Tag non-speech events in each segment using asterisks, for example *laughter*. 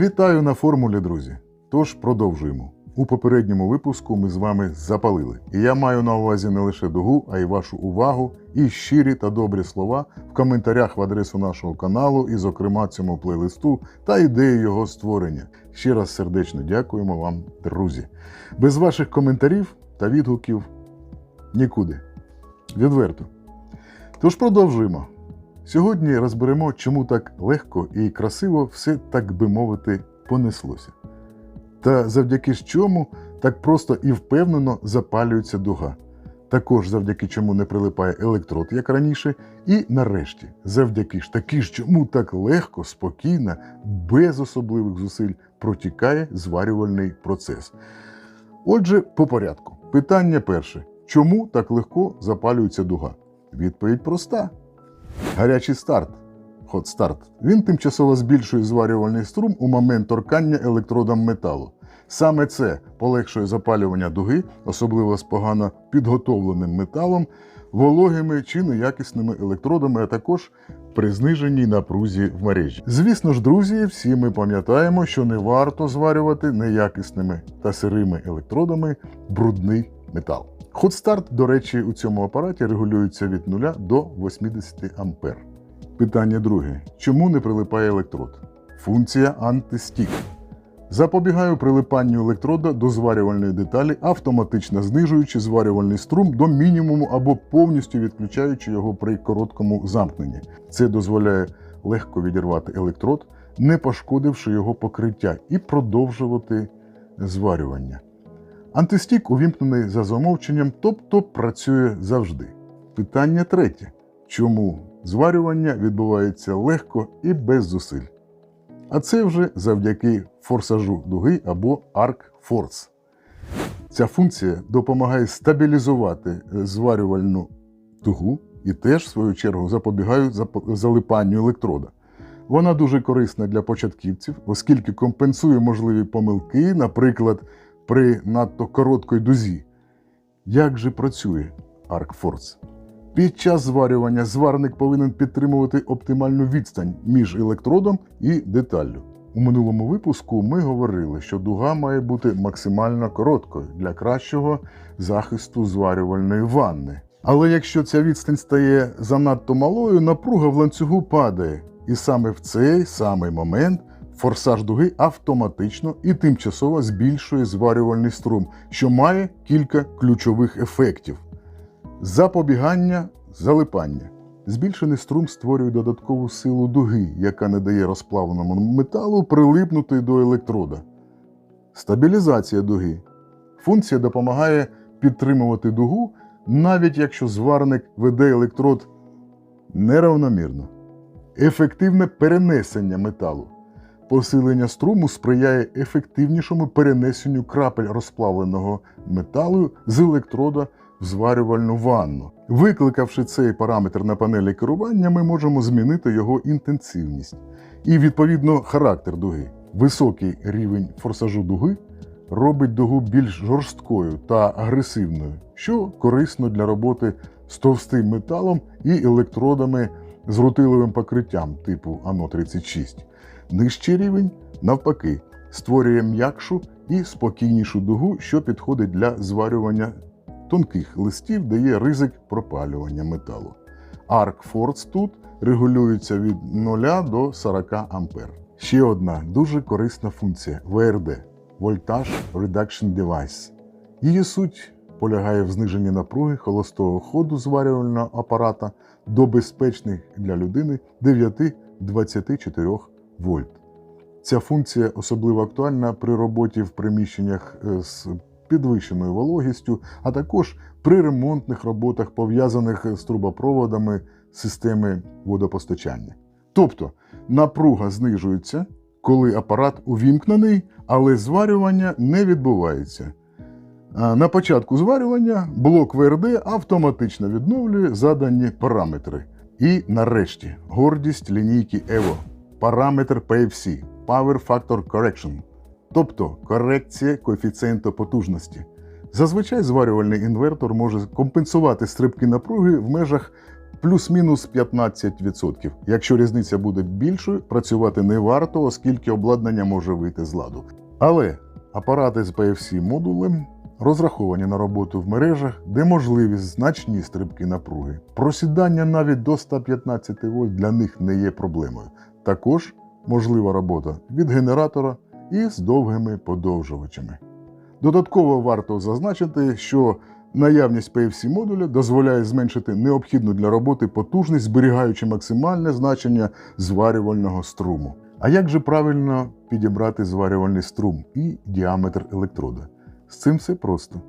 Вітаю на формулі, друзі. Тож продовжуємо. У попередньому випуску ми з вами запалили. І я маю на увазі не лише дугу, а й вашу увагу і щирі та добрі слова в коментарях в адресу нашого каналу, і, зокрема, цьому плейлисту та ідеї його створення. Ще раз сердечно дякуємо вам, друзі. Без ваших коментарів та відгуків нікуди. Відверто. Тож продовжуємо. Сьогодні розберемо, чому так легко і красиво все, так би мовити, понеслося. Та завдяки чому так просто і впевнено запалюється дуга. Також завдяки чому не прилипає електрод, як раніше, і нарешті, завдяки ж таки ж чому так легко, спокійно, без особливих зусиль протікає зварювальний процес. Отже, по порядку. Питання перше: чому так легко запалюється дуга? Відповідь проста: гарячий старт. Hot старт. Він тимчасово збільшує зварювальний струм у момент торкання електродом металу. Саме це полегшує запалювання дуги, особливо з погано підготовленим металом, вологими чи неякісними електродами, а також при зниженій напрузі в мережі. Звісно ж, друзі, всі ми пам'ятаємо, що не варто зварювати неякісними та сирими електродами брудний метал. Hot старт, до речі, у цьому апараті регулюється від 0 до 80 ампер. Питання друге: чому не прилипає електрод? Функція антистік. Запобігаю прилипанню електрода до зварювальної деталі, автоматично знижуючи зварювальний струм до мінімуму або повністю відключаючи його при короткому замкненні. Це дозволяє легко відірвати електрод, не пошкодивши його покриття, і продовжувати зварювання. Антистік увімкнений за замовченням, тобто працює завжди. Питання третє: чому зварювання відбувається легко і без зусиль? А це вже завдяки форсажу дуги або Force. Ця функція допомагає стабілізувати е, зварювальну дугу і теж, в свою чергу, запобігає залипанню електрода. Вона дуже корисна для початківців, оскільки компенсує можливі помилки, наприклад, при надто короткій дузі. Як же працює Force? Під час зварювання зварник повинен підтримувати оптимальну відстань між електродом і деталлю. У минулому випуску ми говорили, що дуга має бути максимально короткою для кращого захисту зварювальної ванни. Але якщо ця відстань стає занадто малою, напруга в ланцюгу падає. І саме в цей самий момент форсаж дуги автоматично і тимчасово збільшує зварювальний струм, що має кілька ключових ефектів. Запобігання залипання. Збільшений струм створює додаткову силу дуги, яка не дає розплавленому металу прилипнути до електрода. Стабілізація дуги. Функція допомагає підтримувати дугу, навіть якщо зварник веде електрод неравномірно. Ефективне перенесення металу. Посилення струму сприяє ефективнішому перенесенню крапель розплавленого металу з електрода в зварювальну ванну. Викликавши цей параметр на панелі керування, ми можемо змінити його інтенсивність і, відповідно, характер дуги. Високий рівень форсажу дуги робить дугу більш жорсткою та агресивною, що корисно для роботи з товстим металом і електродами з рутиловим покриттям типу АНО-36. Нижчий рівень, навпаки, створює м'якшу і спокійнішу дугу, що підходить для зварювання тонких листів, де є ризик пропалювання металу. Arc Force тут регулюється від 0 до 40 А. Ще одна дуже корисна функція ВРД Voltage Reduction Device. Її суть полягає в зниженні напруги холостого ходу зварювального апарата до безпечних для людини 9-24 вольт. Ця функція особливо актуальна при роботі в приміщеннях е, з підвищеною вологістю, а також при ремонтних роботах, пов'язаних з трубопроводами системи водопостачання. Тобто напруга знижується, коли апарат увімкнений, але зварювання не відбувається. На початку зварювання блок ВРД автоматично відновлює задані параметри. І нарешті гордість лінійки EVO – параметр PFC Power Factor Correction, тобто корекція коефіцієнту потужності. Зазвичай зварювальний інвертор може компенсувати стрибки напруги в межах плюс-мінус 15%. Якщо різниця буде більшою, працювати не варто, оскільки обладнання може вийти з ладу. Але апарати з PFC модулем розраховані на роботу в мережах, де можливі значні стрибки напруги. Просідання навіть до 115 вольт для них не є проблемою. Також можлива робота від генератора і з довгими подовжувачами. Додатково варто зазначити, що наявність PFC модуля дозволяє зменшити необхідну для роботи потужність, зберігаючи максимальне значення зварювального струму. А як же правильно підібрати зварювальний струм і діаметр електрода? З цим все просто.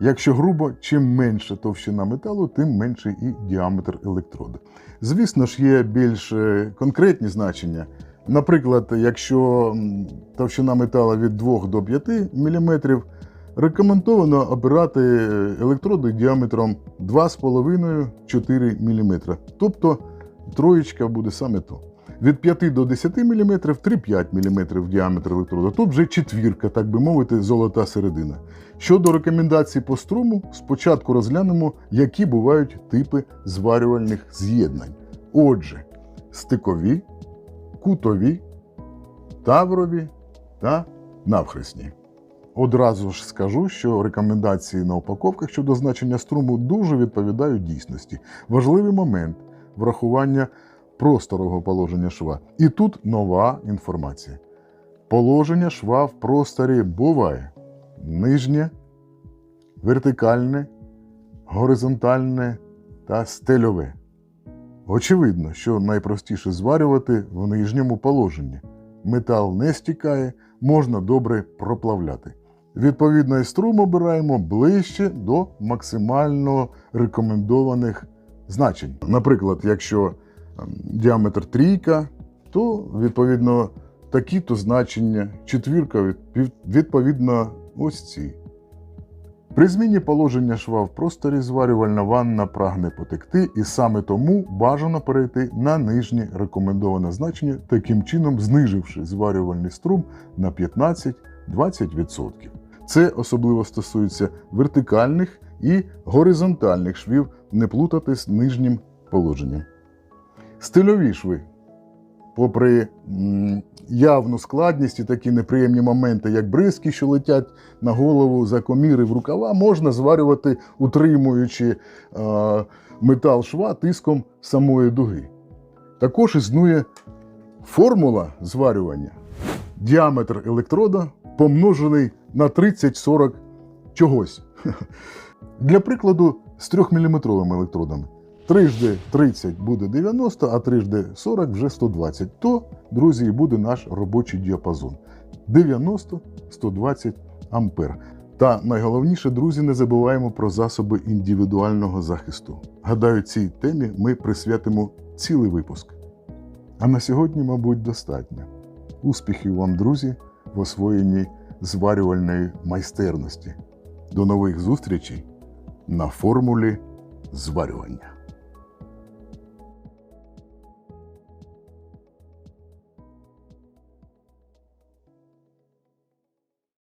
Якщо грубо, чим менша товщина металу, тим менший і діаметр електрода. Звісно ж, є більш е, конкретні значення. Наприклад, якщо товщина металу від 2 до 5 мм, рекомендовано обирати е, електроди діаметром 2,5-4 мм. Тобто троєчка буде саме то. Від 5 до 10 мм 3-5 мм діаметр електрода. Тут вже четвірка, так би мовити, золота середина. Щодо рекомендацій по струму, спочатку розглянемо, які бувають типи зварювальних з'єднань. Отже, стикові, кутові, таврові та навхресні. Одразу ж скажу, що рекомендації на упаковках щодо значення струму дуже відповідають дійсності. Важливий момент врахування просторового положення шва. І тут нова інформація. Положення шва в просторі буває нижнє, вертикальне, горизонтальне та стельове. Очевидно, що найпростіше зварювати в нижньому положенні. Метал не стікає, можна добре проплавляти. Відповідно, і струм обираємо ближче до максимально рекомендованих значень. Наприклад, якщо діаметр трійка, то відповідно такі-то значення, четвірка відповідно ось ці. При зміні положення шва в просторі зварювальна ванна прагне потекти, і саме тому бажано перейти на нижнє рекомендоване значення, таким чином зниживши зварювальний струм на 15-20%. Це особливо стосується вертикальних і горизонтальних швів, не плутати з нижнім положенням. Стильові шви. Попри явну складність і такі неприємні моменти, як бризки, що летять на голову за коміри в рукава, можна зварювати, утримуючи метал шва тиском самої дуги. Також існує формула зварювання. Діаметр електрода помножений на 30-40 чогось. *laughs* Для прикладу, з 3 мм електродами. Трижди 30 буде 90, а трижди 40 вже 120. То, друзі, буде наш робочий діапазон 90-120 ампер. Та найголовніше, друзі, не забуваємо про засоби індивідуального захисту. Гадаю, цій темі ми присвятимо цілий випуск. А на сьогодні, мабуть, достатньо. Успіхів вам, друзі, в освоєнні зварювальної майстерності. До нових зустрічей на формулі зварювання.